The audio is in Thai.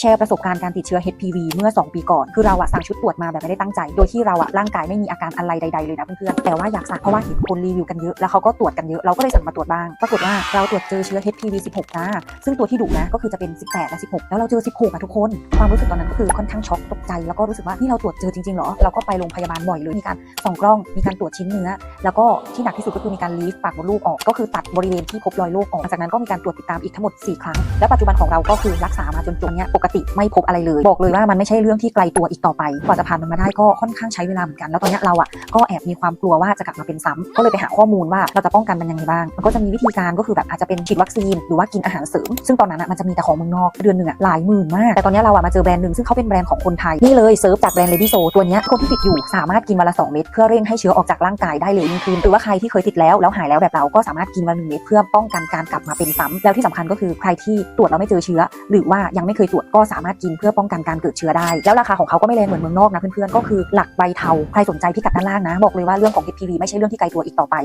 แชร์ประสบการณ์การติดเชื้อ HPV เมื่อ 2 ปีก่อน คือเราอะสั่งชุดตรวจมาแบบไม่ได้ตั้งใจ โดยที่เราอะร่างกายไม่มีอาการอะไรใดๆเลยนะเพื่อนๆ แต่ว่าอยากสั่งเพราะว่าเห็นคนรีวิวกันเยอะ แล้วเขาก็ตรวจกันเยอะ เราก็เลยสั่งมาตรวจบ้าง ปรากฏว่าเราตรวจเจอเชื้อ HPV 16จ้า ซึ่งตัวที่ดุนะก็คือจะเป็น 18 และ 16 แล้วเราเจอ 16อะทุกคน ความรู้สึกตอนนั้นก็คือค่อนข้างช็อกตกใจ แล้วก็รู้สึกว่านี่เราตรวจเจอจริงๆเหรอ เราก็ไปโรงพยาบาลบ่อยเลย มีการส่องกล้อง มีการตรวจชิ้นเนื้อ แล้วก็ที่หนักที่สุดก็คือมีการลีฟปากมดลูกออก ก็คือตัดบริเวณที่พบรอยโรคออกจากนั้นก็มีการตรวจติดตามอีกทั้งหมด4ครั้งและปัจจุบันของเราก็คือรักษามาจนจนเนี้ยปกติไม่พบอะไรเลยบอกเลยว่ามันไม่ใช่เรื่องที่ไกลตัวอีกต่อไปกว่าจะผ่านมันมาได้ก็ค่อนข้างใช้เวลาเหมือนกัน แล้วตอนนี้เราอะก็แอบมีความกลัวว่าจะกลับมาเป็นซ้ำก็เลยไปหาข้อมูลว่าเราจะป้องกันมันยังไงบ้างมันก็จะมีวิธีการก็คือแบบอาจจะเป็นฉีดวัคซีนหรือว่ากินอาหารเสริม ซึ่งตอนนั้นอะมันจะมีแต่ของเมืองนอกเดือนหนึ่งอะหลายหมื่นมากแต่ตอนนี้เราอะมาเจอแบรนด์หนึ่งซึ่งเขาเป็นแบรนด์ของคนไทยนี่เลยเซิร์ฟจากแบรนด์ Lady So ตัวนี้คนที่ติดอยู่สามารถกินวันละ2เม็ดเพื่อเร่งให้เชื้อออกจากร่างกายได้เลยยิ่งขึ้นหรือว่าใครที่เคยติดแล้วแล้วหายแล้วแบบเราก็สามารถกินวันหนึ่งเม็ดเพื่อป้องกันการกลับมาเป็นซ้ำแล้วที่สำคัญก็คือใครที่ตรวจแล้วไม่เจอเชื้อ หรือว่ายังไม่เคยตรวจก็สามารถกินเพื่อป้องกันการเกิดเชื้อได้ แล้วราคาของเขาก็ไม่แรงเหมือนเมืองนอกนะเพื่อนๆก็คือหลักใบเทาใครสนใจพิกัดด้านล่างนะบอกเลยว่าเรื่องของ HPV ไม่ใช่เรื่องที่ไกลตัวอีกต่อไป